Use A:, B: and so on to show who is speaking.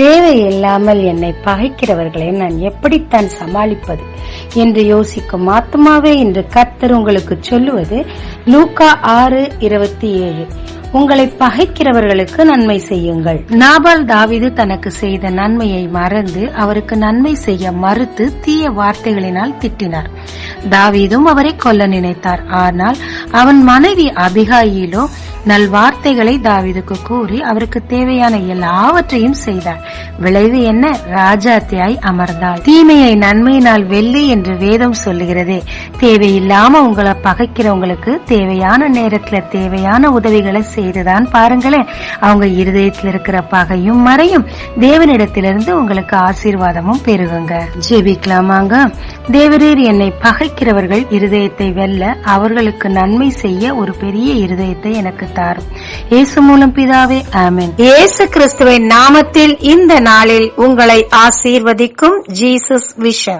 A: தேவையில்லாமல் என்னை பகைக்கிறவர்களை நான் எப்படித்தான் சமாளிப்பது என்று யோசிக்கும் ஆத்மாவே என்று கர்த்தர் உங்களுக்கு சொல்லுவது லூக்கா ஆறு இருபத்தி ஏழு. உங்களை பகைக்கிறவர்களுக்கு நன்மை செய்யுங்கள். நாபால் தாவிது தனக்கு செய்த நன்மையை மறந்து அவருக்கு நன்மை செய்ய மறுத்து தீய வார்த்தைகளினால் திட்டினார். தாவீதும் அவரை கொல்ல நினைத்தார். ஆனால் அவன் மனைவி அபிகாயிலோ நல்வார்த்தைகளை தாவிதுக்கு கூறி அவருக்கு தேவையான எல்லாவற்றையும் செய்தார். விளைவு என்ன? ராஜாத்தியாய் அமர்ந்தாள் தீமையை நன்மையினால் வெள்ளி என்று வேதம் சொல்லுகிறதே. தேவையில்லாம உங்களை பகைக்கிறவங்களுக்கு தேவையான நேரத்துல தேவையான உதவிகளை செய்துதான் பாருங்களேன். அவங்க இருதயத்தில் இருக்கிற பகையும் மறையும். தேவனிடத்திலிருந்து உங்களுக்கு ஆசீர்வாதமும் பெருகுங்க. ஜெபிக்கலாமாங்க? தேவரீர் என்னை பகைக்கிறவர்கள் இருதயத்தை வெல்ல அவர்களுக்கு நன்மை செய்ய ஒரு பெரிய இருதயத்தை எனக்கு தாரும் இயேசு மூலம் பிதாவே ஆமன். இயேசு கிறிஸ்துவின் நாமத்தில் இந்த நாளில் உங்களை ஆசீர்வதிக்கும் ஜீசஸ் விஷன்.